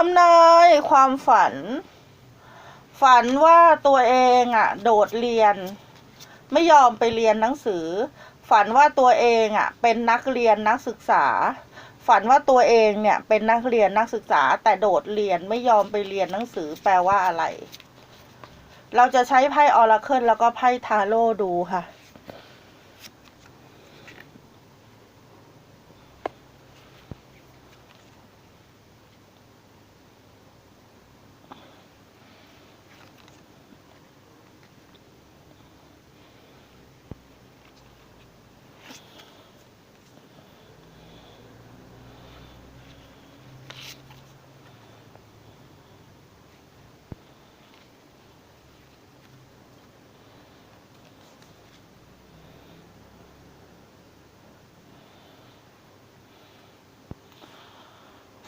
ทำนายความฝัน ฝันว่าตัวเองอะโดดเรียน ไม่ยอมไปเรียนหนังสือ ฝันว่าตัวเองอะ เป็นนักเรียนนักศึกษา ฝันว่าตัวเองเนี่ย เป็นนักเรียนนักศึกษา แต่โดดเรียนไม่ยอมไปเรียนหนังสือแปลว่าอะไร เราจะใช้ไพ่ออราเคิลแล้วก็ไพ่ทาโร่ดูค่ะ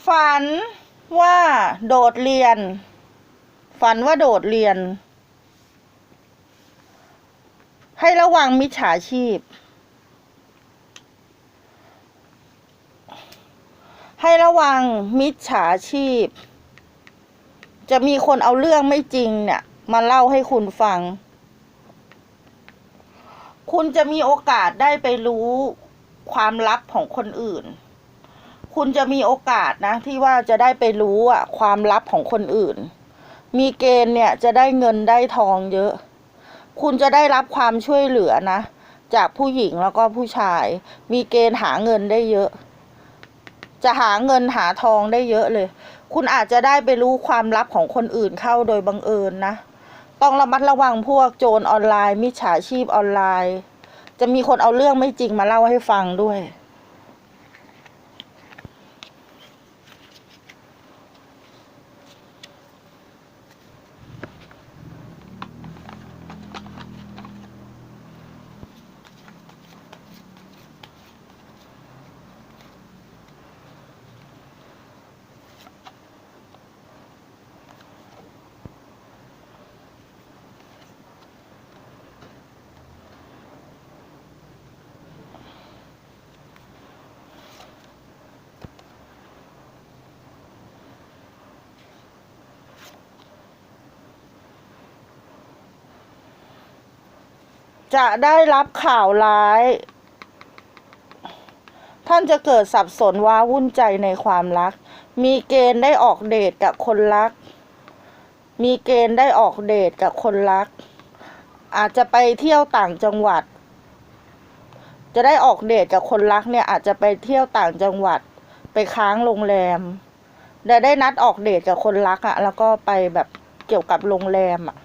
ฝันว่าโดดเรียน ฝันว่าโดดเรียน ให้ระวังมิจฉาชีพ ให้ระวังมิจฉาชีพ จะมีคนเอาเรื่องไม่จริงเนี่ย มาเล่าให้คุณฟัง คุณจะมีโอกาสได้ไปรู้ความลับของคนอื่น คุณจะมีโอกาสนะ ที่ว่าจะได้ไปรู้อะความลับของคนอื่น มีเกณฑ์เนี่ยจะได้เงินได้ทองเยอะ คุณจะได้รับความช่วยเหลือนะ จากผู้หญิงแล้วก็ผู้ชาย มีเกณฑ์หาเงินได้เยอะ จะหาเงินหาทองได้เยอะเลย คุณอาจจะได้ไปรู้ความลับของคนอื่นเข้าโดยบังเอิญนะ ต้องระมัดระวังพวกโจรออนไลน์มิจฉาชีพออนไลน์ จะมีคนเอาเรื่องไม่จริงมาเล่าให้ฟังด้วย จะได้รับข่าวร้าย ท่านจะเกิดสับสนว้าวุ่นใจในความรัก มีเกณฑ์ได้ออกเดทกับคนรัก มีเกณฑ์ได้ออกเดทกับคนรัก อาจจะไปเที่ยวต่างจังหวัด จะได้ออกเดทกับคนรักเนี่ยอาจจะไปเที่ยวต่างจังหวัด ไปค้างโรงแรมได้ได้นัดออกเดทกับคนรักอะแล้วก็ไปแบบเกี่ยวกับโรงแรมอะ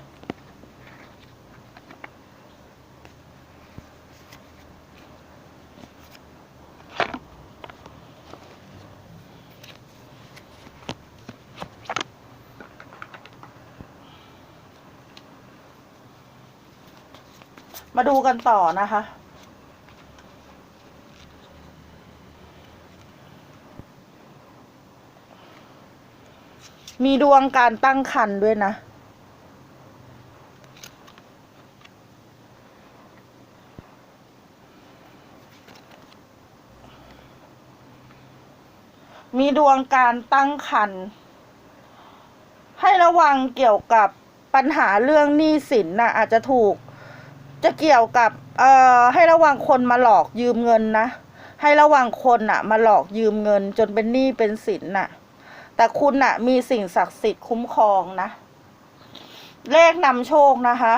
มาดูกันต่อนะคะ มีดวงการตั้งครรภ์ด้วยนะ มีดวงการตั้งครรภ์ให้ระวังเกี่ยวกับปัญหาเรื่องหนี้สินนะอาจจะถูก จะเกี่ยวกับเอ่อให้ระวังคนมาหลอกยืมเงินนะ ให้ระวังคนอะมาหลอกยืมเงินจนเป็นหนี้เป็นสินน่ะ แต่คุณอะมีสิ่งศักดิ์สิทธิ์คุ้มครองนะ เลขนำโชคนะคะ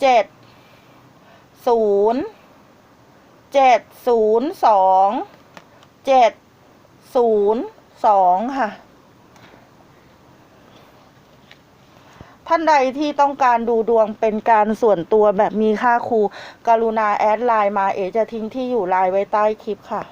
เจ็ดศูนย์เจ็ดศูนย์สองเจ็ดศูนย์สองค่ะ ท่านใดที่ต้องการดูดวงเป็นการส่วนตัวแบบมีค่าครู กรุณาแอดไลน์มาเอจะทิ้งที่อยู่ไลน์ไว้ใต้คลิปค่ะ